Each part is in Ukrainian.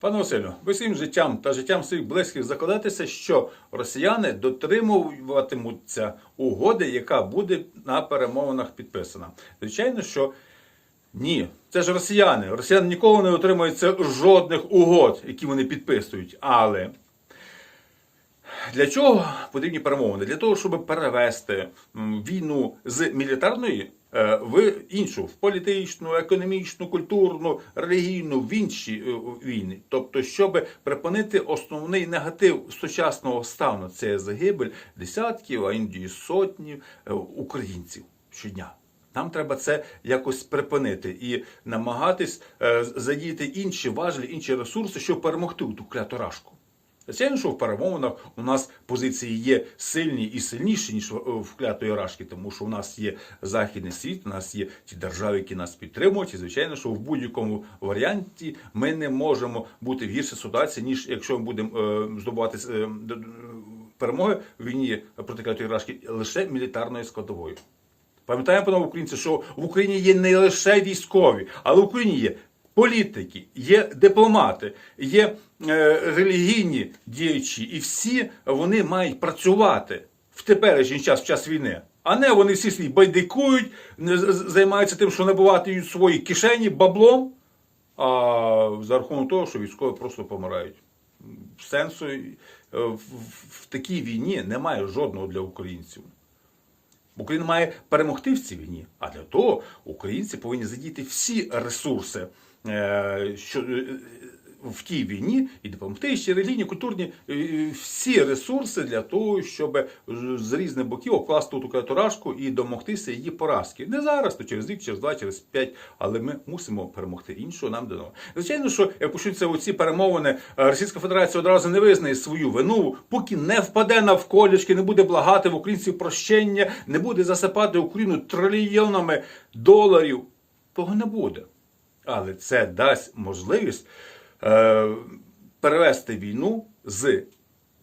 Пане Василю, ви своїм життям та життям своїх близьких закладатися, що росіяни дотримуватимуться угоди, яка буде на перемовинах підписана. Звичайно, що ні, це ж росіяни. Росіяни ніколи не отримуються жодних угод, які вони підписують. Але для чого потрібні перемовини? Для того, щоб перевести війну з мілітарної е, в іншу, в політичну, економічну, культурну, релігійну, в інші е, війни. Тобто, щоб припинити основний негатив сучасного стану, це загибель десятків, а іноді сотні е, українців щодня. Нам треба це якось припинити і намагатись задіяти інші важелі, інші ресурси, щоб перемогти у ту кляту рашку. Звичайно, що в перемовинах у нас позиції є сильні і сильніші, ніж в в клятої рашки, тому що у нас є західний світ, у нас є ті держави, які нас підтримують. І звичайно, що в будь-якому варіанті ми не можемо бути в гіршій ситуації, ніж якщо ми будемо е, здобувати е, перемоги в війні проти клятої рашки лише мілітарною складовою. Пам'ятаємо, панове українці, що в Україні є не лише військові, але в Україні є політики, є дипломати, є е, релігійні діячі, і всі вони мають працювати в теперішній час, в час війни. А не вони всі свій байдикують, займаються тим, що набивають свої кишені баблом, а за рахунок того, що військові просто помирають. Сенсу е, в такій війні немає жодного для українців. Україна має перемогти в цій війні. А для того українці повинні задіяти всі ресурси, е, що е, в тій війні і ще релігійні, культурні е, всі ресурси для того, щоб з різних боків обкласти ту каторашку і домогтися її поразки. Не зараз, то через рік, через два, через п'ять, але ми мусимо перемогти. Іншого нам дано. Звичайно, що як почнуться оці перемовини, е, Російська Федерація одразу не визнає свою вину, поки не впаде навколішки, не буде благати в українців прощення, не буде засипати Україну трильйонами доларів. Того не буде. Але це дасть можливість е, перевести війну з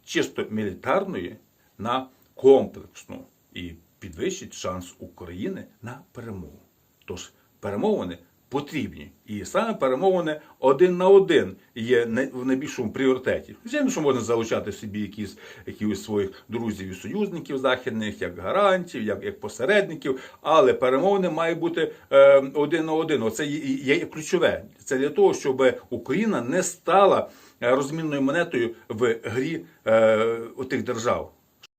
чисто мілітарної на комплексну і підвищить шанс України на перемогу. Тож перемовини потрібні. І саме перемовини один на один є в найбільшому пріоритеті. Звичайно, що можна залучати собі якісь, якихось своїх друзів і союзників західних, як гарантів, як, як посередників, але перемовини мають бути е, один на один. Оце є, є ключове. Це для того, щоб Україна не стала е, розмінною монетою в грі е, отих держав.